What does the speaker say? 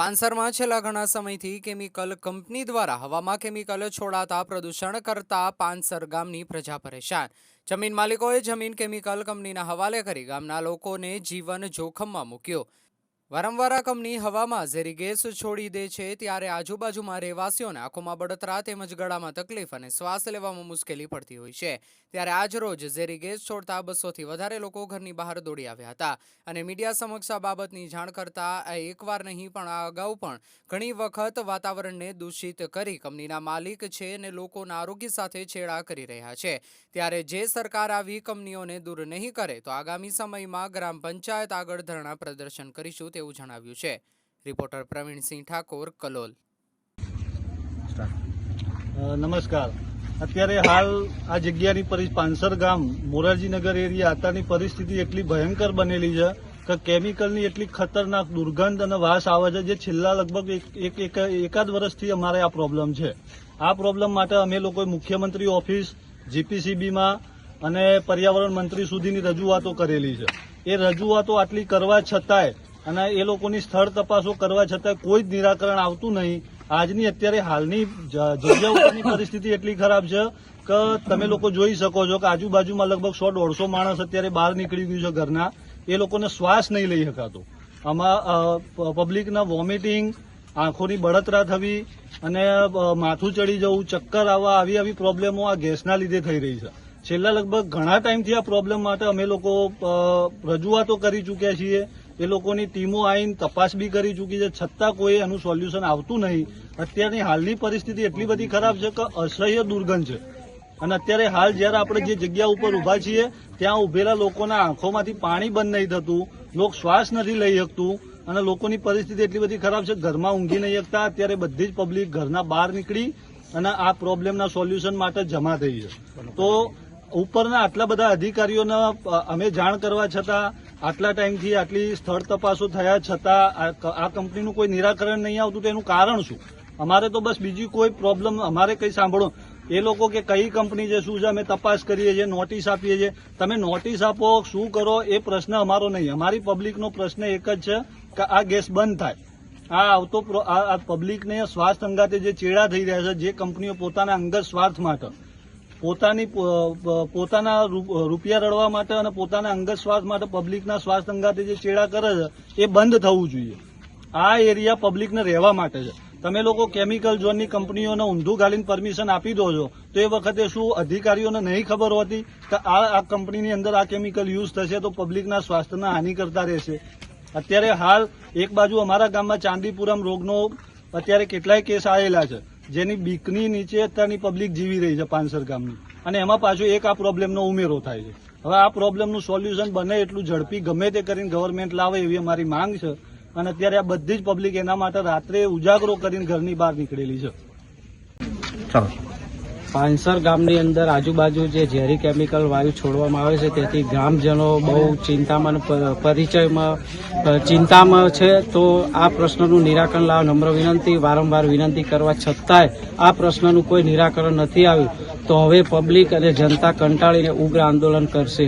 પાનસરમાં છેલ્લા ઘણા સમયથી કેમિકલ કંપની દ્વારા હવામાં કેમિકલ છોડાતા પ્રદૂષણ કરતા પાનસર ગામની પ્રજા પરેશાન. જમીન માલિકોએ જમીન કેમિકલ કંપનીના હવાલે કરી ગામના લોકોને જીવન જોખમમાં મૂક્યું. વારંવાર આ કંપની હવામાં ઝેરી ગેસ છોડી દે છે, ત્યારે આજુબાજુમાં રહેવાસીઓને આંખોમાં બળતરા તેમજ ગળામાં તકલીફ અને શ્વાસ લેવામાં મુશ્કેલી પડતી હોય છે. ત્યારે આજ રોજ ઝેરી ગેસ છોડતા બસોથી વધારે લોકો ઘરની બહાર દોડી આવ્યા હતા. અને મીડિયા સમક્ષ આ બાબતની જાણ કરતા એકવાર નહીં, પણ આ અગાઉ પણ ઘણી વખત વાતાવરણને દૂષિત કરી કંપનીના માલિક છે અને લોકોના આરોગ્ય સાથે છેડા કરી રહ્યા છે. ત્યારે જે સરકાર આવી કંપનીઓને દૂર નહીં કરે, તો આગામી સમયમાં ગ્રામ પંચાયત આગળ ધરણા પ્રદર્શન કરીશું તેવું જણાવ્યું છે. રિપોર્ટર પ્રવીણસિંહ ઠાકોર, કલોલ. નમસ્કાર. અત્યારે હાલ આ જગ્યાની પરિસ્થિતિ પાંસર ગામ મોરારજીનગર એરિયા અત્યારની પરિસ્થિતિ એટલી ભયંકર બનેલી છે કે કેમિકલની એટલી ખતરનાક દુર્ગંધ અને વાસ આવે છે જે છેલ્લા લગભગ એક- એક, એક- એકાદ વર્ષથી અમારે આ પ્રોબ્લેમ છે. આ પ્રોબ્લેમ માટે અમે લોકોએ મુખ્યમંત્રી ઓફિસ, જીપીસીબીમાં અને પર્યાવરણ મંત્રી સુધીની રજૂઆતો કરેલી છે. એ રજૂઆતો આટલી કરવા છતાંય અને એ લોકોની સ્થળ તપાસો કરવા છતાંય કોઈ જ નિરાકરણ આવતું નહીં. આજની અત્યારે હાલની જગ્યા ઉપરની પરિસ્થિતિ એટલી ખરાબ છે કે તમે લોકો જોઈ શકો છો કે આજુબાજુમાં લગભગ સો દોઢસો માણસ અત્યારે બહાર નીકળી ગયું છે ઘરના. એ લોકોને શ્વાસ નહીં લઈ શકાતો. આમાં પબ્લિકના વોમિટિંગ, આંખોની બળતરા થવી અને માથું ચડી જવું, ચક્કર આવવા, આવી આવી પ્રોબ્લેમો આ ગેસના લીધે થઈ રહી છે. છેલ્લા લગભગ ઘણા ટાઈમથી આ પ્રોબ્લેમ માટે અમે લોકો રજૂઆતો કરી ચૂક્યા છીએ. એ લોકોની ટીમો આવીને તપાસ બી કરી ચૂકી છે. છતાં કોઈ એનું સોલ્યુશન આવતું નહીં. અત્યારની હાલની પરિસ્થિતિ એટલી બધી ખરાબ છે કે અસહ્ય દુર્ગંધ છે. અને અત્યારે હાલ જ્યારે આપણે જે જગ્યા ઉપર ઊભા છીએ, ત્યાં ઉભેલા લોકોના આંખોમાંથી પાણી બંધ નહીં થતું, લોક શ્વાસ નથી લઈ શકતું, અને લોકોની પરિસ્થિતિ એટલી બધી ખરાબ છે, ઘરમાં ઊંઘી નહીં શકતા. અત્યારે બધી જ પબ્લિક ઘરના બહાર નીકળી અને આ પ્રોબ્લેમના સોલ્યુશન માટે જમા થઈ છે. તો ઉપરના આટલા બધા અધિકારીઓને અમે જાણ કરવા છતાં, આટલા ટાઈમથી આટલી સ્થળ તપાસો થયા છતાં, આ કંપનીનું કોઈ નિરાકરણ નહીં આવતું તેનું કારણ શું? અમારે તો બસ બીજી કોઈ પ્રોબ્લેમ, અમારે કંઈ સાંભળો. એ લોકો કે કઈ કંપની છે, શું છે, અમે તપાસ કરીએ છીએ, નોટિસ આપીએ છીએ. તમે નોટિસ આપો, શું કરો, એ પ્રશ્ન અમારો નહીં. અમારી પબ્લિકનો પ્રશ્ન એક જ છે કે આ ગેસ બંધ થાય. આ આવતો આ પબ્લિકને સ્વાર્થ અંગાતે જે ચેડા થઈ રહ્યા છે, જે કંપનીઓ પોતાના અંગત સ્વાર્થ માટે પોતાની પોતાના રૂપિયા રડવા માટે અને પોતાના અંગત શ્વાસ માટે પબ્લિકના શ્વાસ અંગાતે જે ચેડા કરે છે, એ બંધ થવું જોઈએ. આ એરિયા પબ્લિકને રહેવા માટે છે. તમે લોકો કેમિકલ ઝોનની કંપનીઓને ઊંધું ગાલીને પરમિશન આપી દો છો, તો એ વખતે શું અધિકારીઓને નહીં ખબર હોતી કે આ કંપનીની અંદર આ કેમિકલ યુઝ થશે તો પબ્લિકના સ્વાસ્થ્યને હાનિ કરતા રહેશે? અત્યારે હાલ એક બાજુ અમારા ગામમાં ચાંદીપુરમ રોગનો અત્યારે કેટલાય કેસ આવેલા છે. જેની બીકની નીચે અત્યારની પબ્લિક જીવી રહી છે પાનસર ગામની. અને એમાં પાછો એક આ પ્રોબ્લેમનો ઉમેરો થાય છે. હવે આ પ્રોબ્લેમનું સોલ્યુશન બને એટલું ઝડપી ગમે તે કરીને ગવર્મેન્ટ લાવે એવી અમારી માંગ છે. અને અત્યારે આ બધી જ પબ્લિક એના માટે રાત્રે ઉજાગરો કરીને ઘરની બહાર નીકળેલી છે. પાનસર ગામની અંદર આજુબાજુ જે ઝેરી કેમિકલ વાયુ છોડવામાં આવે છે, તેથી ગ્રામજનો બહુ ચિંતામાં પરિચયમાં ચિંતામાં છે. તો આ પ્રશ્નનું નિરાકરણ લાવવા નમ્ર વિનંતી, વારંવાર વિનંતી કરવા છતાંય આ પ્રશ્નનું કોઈ નિરાકરણ નથી આવ્યું. તો હવે પબ્લિક અને જનતા કંટાળીને ઉગ્ર આંદોલન કરશે.